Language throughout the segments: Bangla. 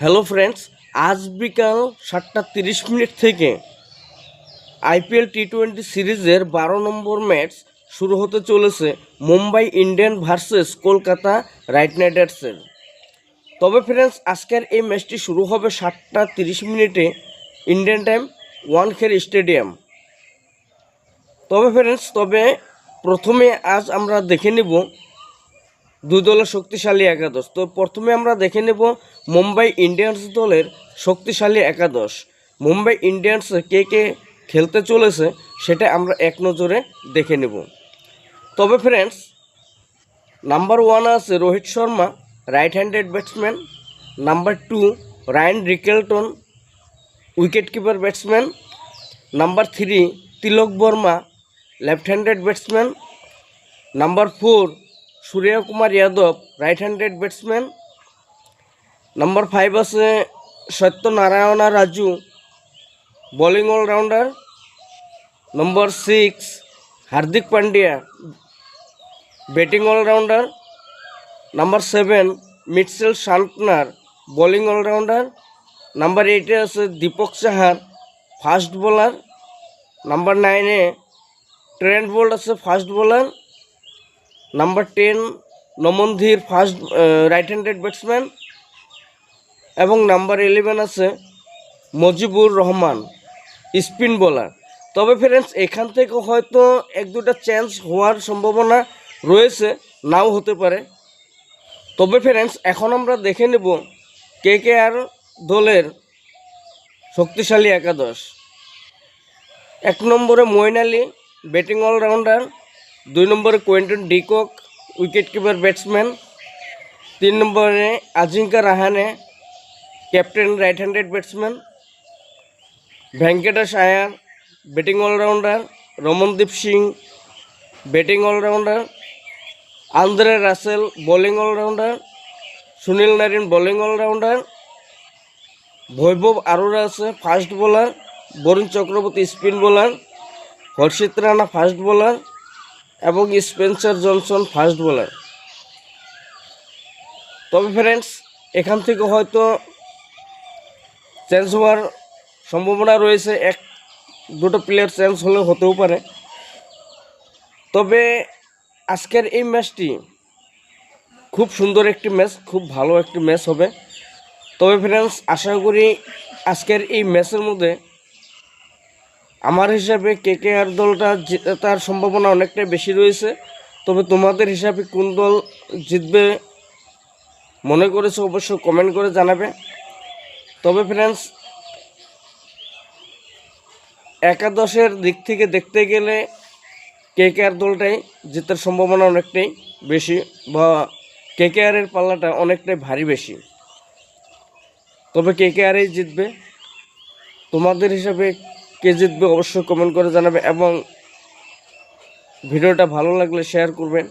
হ্যালো ফ্রেন্ডস, আজ বিকাল সাতটা তিরিশ মিনিট থেকে আইপিএল টি টোয়েন্টি সিরিজের বারো নম্বর ম্যাচ শুরু হতে চলেছে Mumbai Indian versus Kolkata right রাইডার্সের। তবে ফ্রেন্ডস, আজকের এই ম্যাচটি শুরু হবে সাতটা তিরিশ মিনিটে ইন্ডিয়ান টাইম ওয়ানখের স্টেডিয়াম। তবে ফ্রেন্ডস, তবে প্রথমে আজ আমরা দেখে নেব দুই দলের শক্তিশালী একাদশ। তো প্রথমে আমরা দেখে নেব মুম্বাই ইন্ডিয়ান্স দলের শক্তিশালী একাদশ। মুম্বাই ইন্ডিয়ান্স কে কে খেলতে চলেছে সেটা আমরা এক নজরে দেখে নেব। তবে ফ্রেন্ডস নাম্বার ওয়ান আছে Rohit Sharma right handed batsman number two Ryan Rickelton wicket keeper batsman number three Tilak Varma left handed batsman number four Surya Kumar Yadav right handed batsman number five আছে সত্যনারায়ণা Raju bowling allrounder number six Hardik Pandya batting allrounder number seven মিটসেল শান্তনার bowling allrounder number এইটে আছে Dipak Chahar fast bowler number নাইনে ট্রেন্ট বোল্ট আছে fast bowler number ten নমনধীর first right handed batsman এবং নাম্বার ইলেভেন আছে মজিবুর রহমান স্পিন বোলার তবে ফ্রেন্ডস এখান থেকে হয়তো এক দুটা চেঞ্জ হওয়ার সম্ভাবনা রয়েছে, নাও হতে পারে। তবে ফ্রেন্ডস এখন আমরা দেখে নেব কে কে আর দলের শক্তিশালী একাদশ। এক নম্বরে মইন আলী ব্যাটিং অলরাউন্ডার দুই নম্বরে Quinton de Kock, wicket keeper batsman. তিন নম্বরে Ajinkya Rahane, captain right handed batsman. Venkatesh Iyer, batting allrounder. Ramandeep Singh, batting allrounder. Andre Russell, bowling allrounder. Sunil Narine, bowling allrounder. Vaibhav Arora আছে, fast bowler. Varun Chakravarthy spin bowler. Harshit Rana, fast bowler. এবং স্পেন্সার জনসন ফাস্ট বোলার। তবে ফ্রেন্ডস এখান থেকে হয়তো চেঞ্জ হওয়ার সম্ভাবনা রয়েছে। এক, দুটো প্লেয়ার চেঞ্জ হলেও হতেও পারে। তবে আজকের এই ম্যাচটি খুব সুন্দর একটি ম্যাচ খুব ভালো একটি ম্যাচ হবে। তবে ফ্রেন্ডস আশা করি আজকের এই ম্যাচের মধ্যে আমার হিসাবে কে কে আর দলটা জেতার সম্ভাবনা অনেকটাই বেশি রয়েছে। তবে তোমাদের হিসাবে কোন দল জিতবে মনে করেছে? অবশ্য কমেন্ট করে জানাবে। তবে ফ্রেন্ডস একাদশের দিক থেকে দেখতে গেলে কে কে আর দলটাই জেতার সম্ভাবনা অনেকটাই বেশি বা কে কে আরের পাল্লাটা অনেকটাই ভারী বেশি। তবে কে কে আরই জিতবে। তোমাদের হিসাবে কে জিতবে অবশ্যই কমেন্ট করে জানাবে এবং ভিডিওটা ভালো লাগলে শেয়ার করবেন,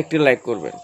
একটি লাইক করবেন।